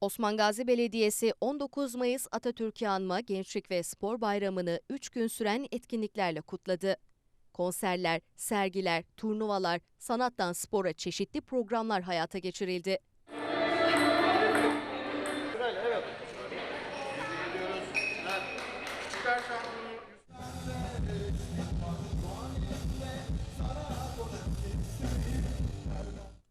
Osman Gazi Belediyesi 19 Mayıs Atatürk'ü anma Gençlik ve Spor Bayramı'nı 3 gün süren etkinliklerle kutladı. Konserler, sergiler, turnuvalar, sanattan spora çeşitli programlar hayata geçirildi.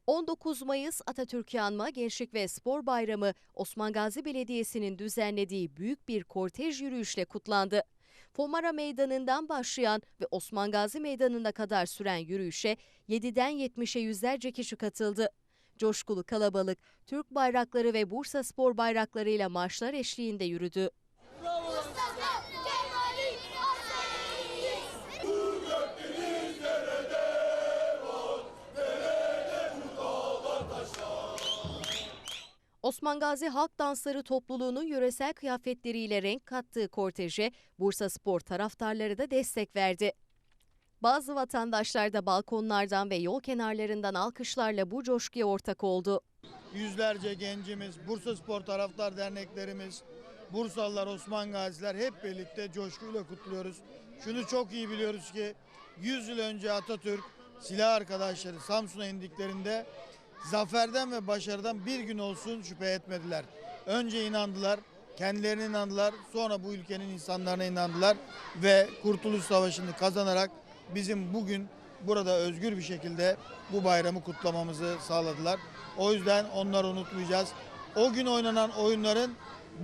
19 Mayıs Atatürk'ü anma Gençlik ve Spor Bayramı Osman Gazi Belediyesi'nin düzenlediği büyük bir kortej yürüyüşle kutlandı. Fomara Meydanı'ndan başlayan ve Osman Gazi Meydanı'na kadar süren yürüyüşe 7'den 70'e yüzlerce kişi katıldı. Coşkulu kalabalık Türk bayrakları ve Bursa Spor bayraklarıyla marşlar eşliğinde yürüdü. Osman Gazi Halk Dansları topluluğunun yöresel kıyafetleriyle renk kattığı korteje Bursa Spor taraftarları da destek verdi. Bazı vatandaşlar da balkonlardan ve yol kenarlarından alkışlarla bu coşkuya ortak oldu. Yüzlerce gencimiz, Bursa Spor Taraftar Derneklerimiz, Bursalılar, Osman Gaziler hep birlikte coşkuyla kutluyoruz. Şunu çok iyi biliyoruz ki 100 yıl önce Atatürk silah arkadaşları Samsun'a indiklerinde zaferden ve başarıdan bir gün olsun şüphe etmediler. Önce inandılar, kendilerine inandılar, sonra bu ülkenin insanlarına inandılar ve Kurtuluş Savaşı'nı kazanarak bizim bugün burada özgür bir şekilde bu bayramı kutlamamızı sağladılar. O yüzden onları unutmayacağız. O gün oynanan oyunların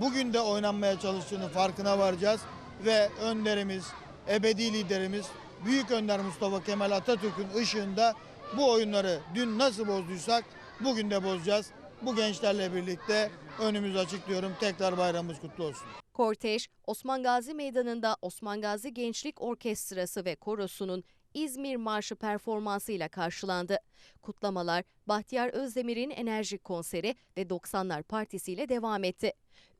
bugün de oynanmaya çalıştığını farkına varacağız ve önderimiz, ebedi liderimiz Büyük Önder Mustafa Kemal Atatürk'ün ışığında bu oyunları dün nasıl bozduysak bugün de bozacağız. Bu gençlerle birlikte önümüz açık diyorum. Tekrar bayramımız kutlu olsun. Kortej, Osman Gazi Meydanı'nda Osman Gazi Gençlik Orkestrası ve Korosu'nun İzmir Marşı performansıyla karşılandı. Kutlamalar Bahtiyar Özdemir'in enerjik konseri ve 90'lar Partisi ile devam etti.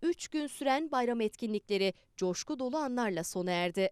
Üç gün süren bayram etkinlikleri coşku dolu anlarla sona erdi.